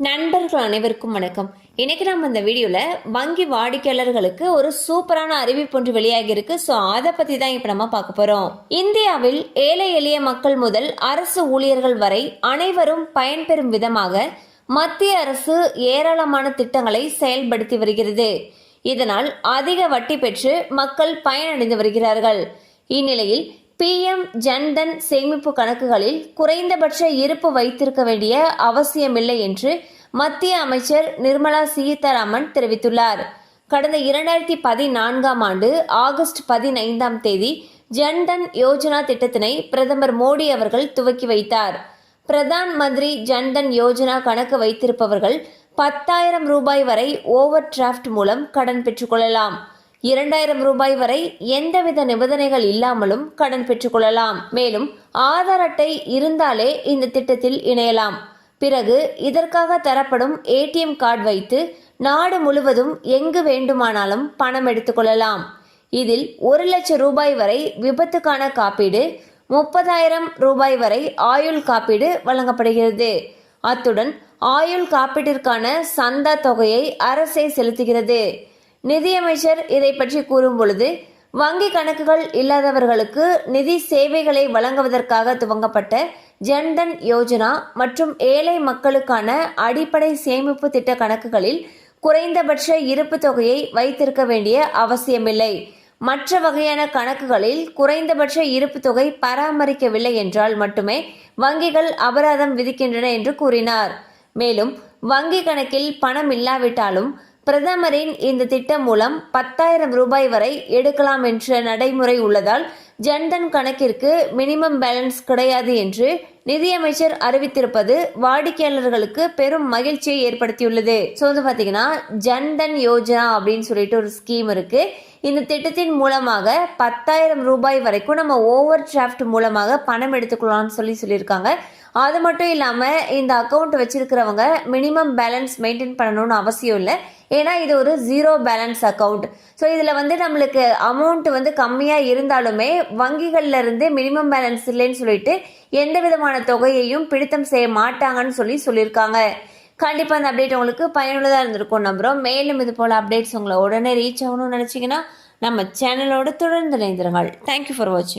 நண்பர்கள் அனைவருக்கும் வணக்கம். இன்னைக்கு நம்ம இந்த வீடியோவில் வங்கி வாடிக்கையாளர்களுக்கு ஒரு சூப்பரான அறிவிப்பு ஒன்று வெளியாகி இருக்கு. ஸோ அதை பற்றி தான் இப்போ நம்ம பார்க்க போகிறோம் இந்தியாவில் ஏழை எளிய மக்கள் முதல் அரசு ஊழியர்கள் வரை அனைவரும் பயன்பெறும் விதமாக மத்திய அரசு ஏராளமான திட்டங்களை செயல்படுத்தி வருகிறது. இதனால் அதிக வட்டி பெற்று மக்கள் பயனடைந்து வருகிறார்கள். இந்நிலையில் பிஎம் ஜன்தன் சேமிப்பு கணக்குகளில் குறைந்தபட்ச இருப்பு வைத்திருக்க வேண்டிய அவசியமில்லை என்று மத்திய அமைச்சர் நிர்மலா சீதாராமன் தெரிவித்துள்ளார். கடந்த இரண்டாயிரத்தி பதினான்காம் ஆண்டு ஆகஸ்ட் பதினைந்தாம் தேதி ஜன்தன் யோஜனா திட்டத்தினை பிரதமர் மோடி அவர்கள் துவக்கி வைத்தார். பிரதான் மந்திரி ஜன்தன் யோஜனா கணக்கு வைத்திருப்பவர்கள் பத்தாயிரம் ரூபாய் வரை ஓவர் டிராஃப்ட் மூலம் கடன் பெற்றுக்கொள்ளலாம் இரண்டாயிரம் ரூபாய் வரை எந்தவித நிபந்தனைகள் இல்லாமலும் கடன் பெற்றுக்கொள்ளலாம் மேலும் ஆதார் அட்டை இருந்தாலே இந்த திட்டத்தில் இணையலாம். பிறகு இதற்காக தரப்படும் ஏடிஎம் கார்டு வைத்து நாடு முழுவதும் எங்கு வேண்டுமானாலும் பணம் எடுத்துக்கொள்ளலாம் இதில் ஒரு லட்சம் ரூபாய் வரை விபத்துக்கான காப்பீடு முப்பதாயிரம் ரூபாய் வரை ஆயுள் காப்பீடு வழங்கப்படுகிறது. அத்துடன் ஆயுள் காப்பீட்டிற்கான சந்தா தொகையை அரசே செலுத்துகிறது. நிதியமைச்சர் இதை பற்றி கூறும் பொழுது வங்கி கணக்குகள் இல்லாதவர்களுக்கு நிதி சேவைகளை வழங்குவதற்காக துவங்கப்பட்ட ஜன்தன் யோஜனா மற்றும் ஏழை மக்களுக்கான அடிப்படை சேமிப்பு திட்ட கணக்குகளில் குறைந்தபட்ச இருப்பு தொகையை வைத்திருக்க வேண்டிய அவசியமில்லை. மற்ற வகையான கணக்குகளில் குறைந்தபட்ச இருப்பு தொகை பராமரிக்கவில்லை என்றால் மட்டுமே வங்கிகள் அபராதம் விதிக்கின்றன என்று கூறினார். மேலும் வங்கி கணக்கில் பணம் இல்லாவிட்டாலும் பிரதமரின் இந்த திட்டம் மூலம் பத்தாயிரம் ரூபாய் வரை எடுக்கலாம் என்ற நடைமுறை உள்ளதால் ஜன்தன் கணக்கிற்கு மினிமம் பேலன்ஸ் கிடையாது என்று நிதியமைச்சர் அறிவித்திருப்பது வாடிக்கையாளர்களுக்கு பெரும் மகிழ்ச்சியை ஏற்படுத்தியுள்ளது. ஸோ வந்து பார்த்தீங்கன்னா ஜன்தன் யோஜனா அப்படின்னு சொல்லிட்டு ஒரு ஸ்கீம் இருக்கு. இந்த திட்டத்தின் மூலமாக பத்தாயிரம் ரூபாய் வரைக்கும் நம்ம ஓவர் டிராஃப்ட் மூலமாக பணம் எடுத்துக்கலாம்னு சொல்லி சொல்லியிருக்காங்க. அது மட்டும் இல்லாமல் இந்த அக்கௌண்ட் வச்சிருக்கிறவங்க மினிமம் பேலன்ஸ் மெயின்டைன் பண்ணணும்னு அவசியம் இல்லை. ஏன்னா இது ஒரு ஜீரோ பேலன்ஸ் அக்கௌண்ட் ஸோ இதில் வந்து நம்மளுக்கு அமௌண்ட் வந்து கம்மியாக இருந்தாலுமே வங்கிகளில் இருந்து மினிமம் பேலன்ஸ் இல்லைன்னு சொல்லிட்டு எந்த விதமான தொகையையும் பிடித்தம் செய்ய மாட்டாங்கன்னு சொல்லி சொல்லியிருக்காங்க. கண்டிப்பாக அந்த அப்டேட் உங்களுக்கு பயனுள்ளதாக இருந்திருக்கும் நம்புகிறோம் மேலும் இது போல் அப்டேட்ஸ் உங்களை உடனே ரீச் ஆகணும்னு நினச்சிங்கன்னா நம்ம சேனலோடு தொடர்ந்து இணைந்திருங்கள். தேங்க்யூ ஃபார் வாட்சிங்